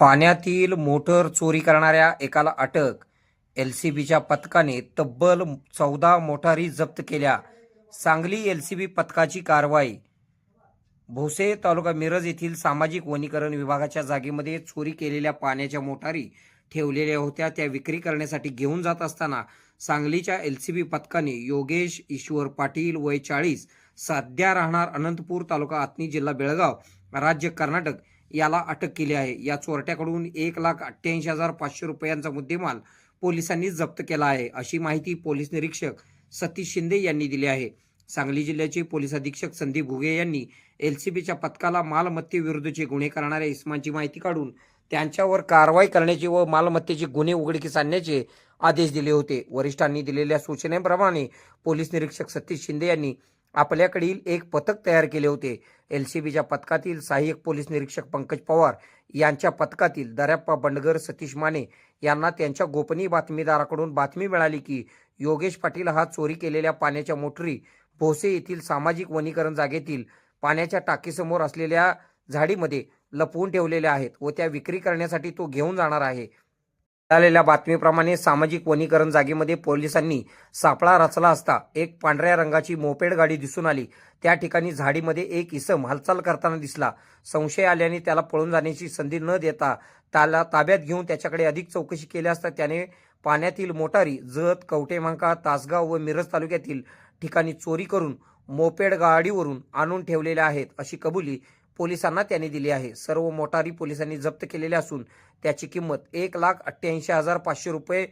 पाण्यातील मोटर चोरी करणाऱ्या एकाला अटक. एल सी बीच्या पथकाने तब्बल चौदा मोटारी जप्त केल्या. सांगली एल सी बी पथकाची कारवाई. भोसे तालुका मिरज येथील सामाजिक वनीकरण विभागाच्या जागेमध्ये चोरी केलेल्या पाण्याच्या मोटारी ठेवलेल्या होत्या. त्या विक्री करण्यासाठी घेऊन जात असताना सांगलीच्या एल सी बी पथकाने योगेश ईश्वर पाटील वय चाळीस सध्या राहणार अनंतपूर तालुका आत्नी जिल्हा बेळगाव राज्य कर्नाटक याला अटक केली आहे. या चोरट्याकडून एक लाख अठ्ठ्याऐंशी हजार पाचशे रुपयांचा मुद्देमाल पोलिसांनी जप्त केला आहे अशी माहिती पोलीस निरीक्षक सतीश शिंदे यांनी दिली आहे. सांगली जिल्ह्याचे पोलीस अधीक्षक संदीप भुगे यांनी एलसीबीच्या पथकाला मालमत्तेविरुद्धचे गुन्हे करणाऱ्या इस्मांची माहिती काढून त्यांच्यावर कारवाई करण्याचे व मालमत्तेचे गुन्हे उघडकीस आणण्याचे आदेश दिले होते. वरिष्ठांनी दिलेल्या सूचनेप्रमाणे पोलीस निरीक्षक सतीश शिंदे यांनी आपल्याकडील एक पथक तयार केले होते. एल सी बीच्या पथकातील सहाय्यक पोलीस निरीक्षक पंकज पवार यांच्या पथकातील दर्याप्पा बंडगर सतीश माने यांना त्यांच्या गोपनीय बातमीदाराकडून बातमी मिळाली की योगेश पाटील हा चोरी केलेल्या पाण्याच्या मोटरी भोसे येथील सामाजिक वनीकरण जागेतील पाण्याच्या टाकीसमोर असलेल्या झाडीमध्ये लपवून ठेवलेल्या आहेत व त्या विक्री करण्यासाठी तो घेऊन जाणार आहे. मिळालेल्या बातमीप्रमाणे सामाजिक वनीकरण जागेमध्ये पोलिसांनी सापळा रचला असता एक पांढऱ्या रंगाची मोपेड गाडी दिसून आली. त्या ठिकाणी झाडीमध्ये एक इसम हालचाल करताना दिसला. संशय आल्याने त्याला पळून जाण्याची संधी न देता त्याला ताब्यात घेऊन त्याच्याकडे अधिक चौकशी केली असता त्याने पाण्यातील मोटारी जत कवटेमांका तासगाव व मिरज तालुक्यातील ठिकाणी चोरी करून मोपेड गाडीवरून आणून ठेवलेल्या आहेत अशी कबुली पोलिसांना त्यांनी दिली आहे. सर्व मोटारी पोलिसांनी जप्त केलेल्या असून त्याची किंमत एक लाख अठ्ठ्याऐंशी हजार पाचशे रुपये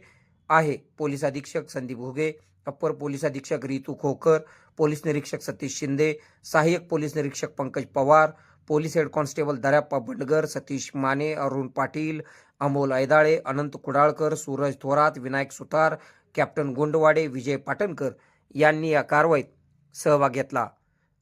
आहे. पोलीस अधीक्षक संदीप घुगे अप्पर पोलीस अधीक्षक रितू खोकर पोलीस निरीक्षक सतीश शिंदे सहाय्यक पोलीस निरीक्षक Pankaj Pawar police head constable Daryappa Bandgar Satish Mane Arun Patil Amol Aidale Anant Kudalkar Suraj Thorat Vinayak Sutar captain Gondwade Vijay Patankar यांनी या कारवाईत सहभाग घेतला.